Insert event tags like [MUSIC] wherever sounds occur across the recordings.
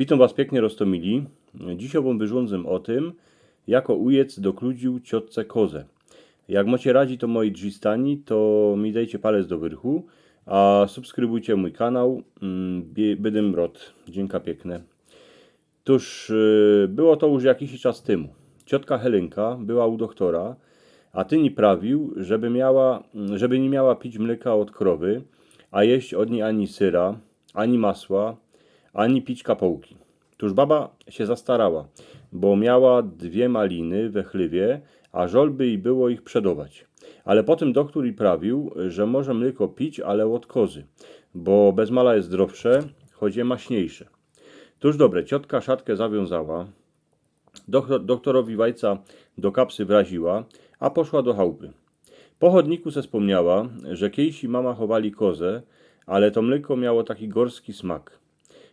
Witam Was pięknie roztomili. Dzisiaj Wam wyrządzę o tym, jako ujec dokludził ciotce kozę. Jak macie radzi to moi drzistani, to mi dajcie palec do wyrchu, a subskrybujcie mój kanał. Mm, Będę rod. Dzięka piękne. Tuż y, było to już jakiś czas temu. Ciotka Helenka była u doktora, a tyni prawił, żeby, miała, żeby nie miała pić mleka od krowy, a jeść od niej ani syra, ani masła, ani pić kapołki. Tuż baba się zastarała, bo miała dwie maliny we chlywie, a żol by i było ich przedować. Ale potem doktor i prawił, że może mleko pić, ale od kozy, bo bez mala jest zdrowsze, choć je maśniejsze. Tuż dobre, ciotka szatkę zawiązała, doktor, doktorowi Wajca do kapsy wraziła, a poszła do chałupy. Po chodniku se wspomniała, że kiejsi mama chowali kozę, ale to mleko miało taki gorski smak.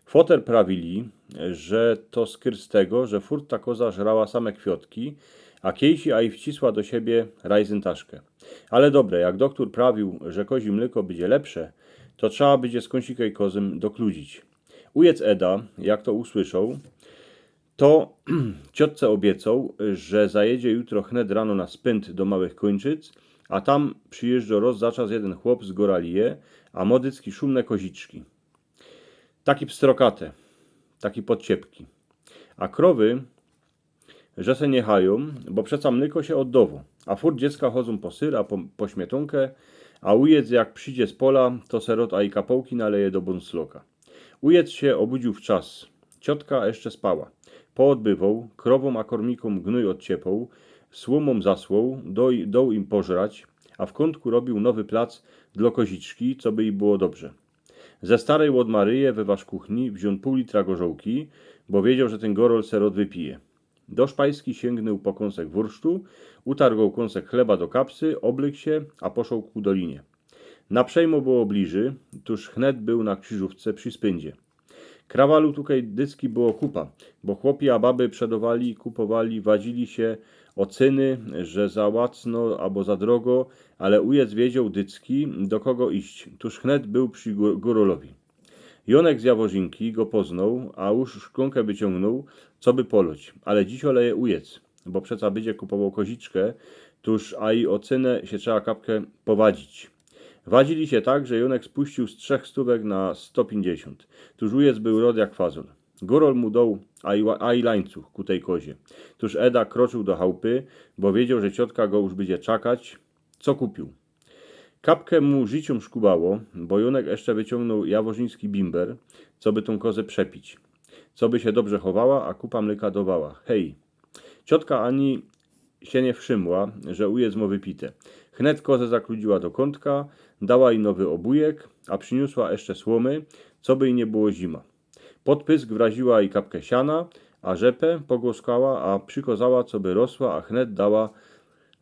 Foter prawili, że to skyr z tego, że furt ta koza żrała same kwiotki, a kiejsi a i wcisła do siebie rajzyntaszkę. Ale dobre, jak doktor prawił, że kozi mleko będzie lepsze, to trzeba będzie z kąsikej kozym dokludzić. Ujec Eda, jak to usłyszał, to [CLEARS THROAT] ciotce obiecał, że zajedzie jutro chnet rano na spęd do Małych Kończyc, a tam przyjeżdża roz za czas jeden chłop z Goralije, a modycki szumne koziczki. Taki pstrokate, taki podciepki. A krowy, że se nie hają, bo przeca mleko się oddowo, a furt dziecka chodzą po syr, a po, po śmietonkę, a ujec jak przyjdzie z pola, to serot a i kapołki naleje do bonsloka. Ujec się obudził w czas. Ciotka jeszcze spała. Poodbywał, krowom a kormikom gnój odciepał, słomą zasłał, do, dał im pożrać, a w kątku robił nowy plac dla koziczki, co by i było dobrze. Ze starej łodmaryje we wasz kuchni wziął pół litra gorzołki, bo wiedział, że ten gorol serot wypije. Do szpajski sięgnął po kąsek wursztu, utargał kąsek chleba do kapsy, oblykł się, a poszł ku dolinie. Na przejmo było bliży, tuż chnet był na krzyżówce przy spędzie. Krawalu tutaj dycki było kupa, bo chłopi a baby przedowali, kupowali, wadzili się o cyny, że za łacno albo za drogo, ale ujec wiedział dycki, do kogo iść. Tuż chnet był przy gór- górolowi. Jonek z Jaworzinki go poznał, a już szklonkę wyciągnął, co by poloć. Ale dziś oleje ujec, bo przeca będzie kupował koziczkę, tuż a i o się trzeba kapkę powadzić. Wadzili się tak, że Jonek spuścił z trzech stówek na 150. Tuż ujec był rod jak fazol. Gorol mu dał, a i, lańcuch ku tej kozie. Tuż Eda kroczył do chałupy, bo wiedział, że ciotka go już będzie czakać. Co kupił? Kapkę mu życiom szkubało, bo Jonek jeszcze wyciągnął jaworzyński bimber, co by tą kozę przepić. Co by się dobrze chowała, a kupa mleka dawała. Hej! Ciotka ani się nie wszymła, że ujec mu wypite. Chnet kozę zakludziła do kątka, dała jej nowy obujek, a przyniosła jeszcze słomy, co by i nie było zima. Pod pysk wraziła i kapkę siana, a rzepę pogłoskała, a przykozała, co by rosła, a chnet dała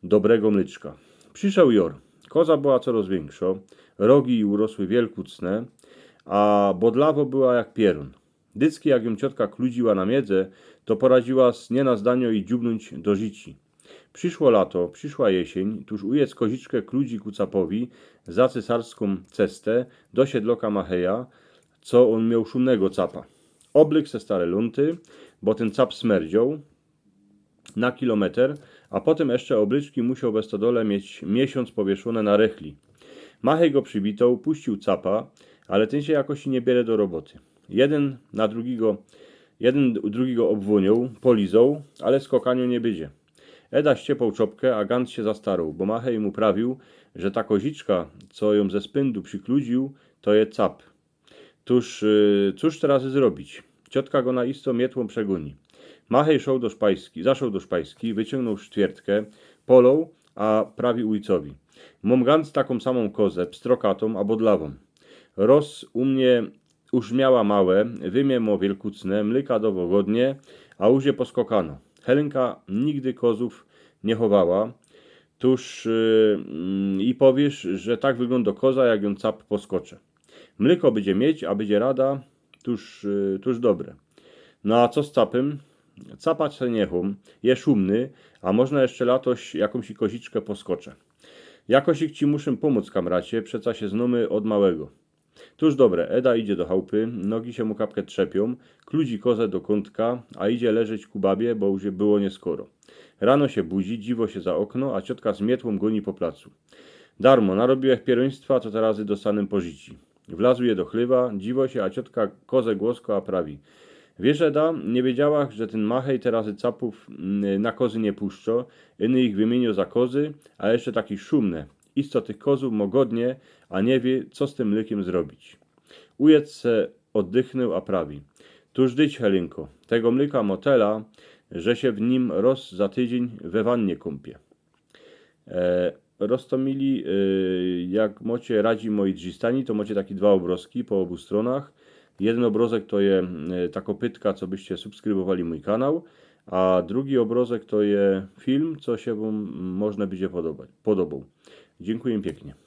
dobrego mlyczka. Przyszedł Jor. Koza była coraz większa, rogi urosły wielkucne, a bodlawo była jak pierun. Dycki, jak ją ciotka kludziła na miedzę, to poradziła z nie na zdanio i dziubnąć do życi. Przyszło lato, przyszła jesień, tuż ujec koziczkę kludzi kucapowi za cesarską cestę do siedloka Macheja, co on miał szumnego capa. Oblyk se stare lunty, bo ten cap smerdział na kilometr, a potem jeszcze obryczki musiał we stodole mieć miesiąc powieszone na rechli. Machej go przywitał, puścił capa, ale ten się jakoś nie bierze do roboty. Jeden na drugiego, jeden drugiego obwoniął, polizał, ale skokaniu nie będzie. Eda ściepał czopkę, a Gant się zastarał, bo Machej mu prawił, że ta koziczka, co ją ze spędu przykludził, to je cap. Tuż, yy, cóż teraz zrobić? Ciotka go na isto mietłą przegoni. Machej szedł do szpajski, zaszedł do szpajski, wyciągnął sztwiertkę, polą, a prawi ujcowi. Mam Gant taką samą kozę, pstrokatą, a bodlawą. Roz u mnie już miała małe, wymie mo wielkucne, mlyka dowogodnie, a uzie poskokano. Helenka nigdy kozów nie chowała. Tuż yy, i powiesz, że tak wygląda koza, jak ją cap poskocze. Mlyko będzie mieć, a będzie rada, tuż, yy, tuż dobre. No a co z capem? Capać se niechum, je szumny, a można jeszcze latoś jakąś koziczkę poskoczę. Jakoś ci muszę pomóc, kamracie, przeca się znamy od małego. Tuż dobre, Eda idzie do chałupy, nogi się mu kapkę trzepią, kludzi kozę do kątka, a idzie leżeć ku babie, bo już było nieskoro. Rano się budzi, dziwo się za okno, a ciotka z mietłą goni po placu. Darmo, narobiłech pieroństwa, to teraz dostanę pożyci. Wlazł je do chlewa, dziwo się, a ciotka kozę głosko, a prawi. Wiesz, Eda, nie wiedziałach, że ten machej teraz capów mm, na kozy nie puszczo, inny ich wymienił za kozy, a jeszcze taki szumne. Isto tych kozów mogodnie, a nie wie, co z tym mlekiem zrobić. Ujec se oddychnął, a prawi. Tuż dyć, Helinko, tego mleka motela, że się w nim roz za tydzień we wannie kąpie. E, Rostomili, e, jak mocie radzi moi drzistani, to macie takie dwa obrazki po obu stronach. Jeden obrazek to je e, ta kopytka, co byście subskrybowali mój kanał, a drugi obrazek to je film, co się wam można będzie podobać, podobał. Dziękuję pięknie.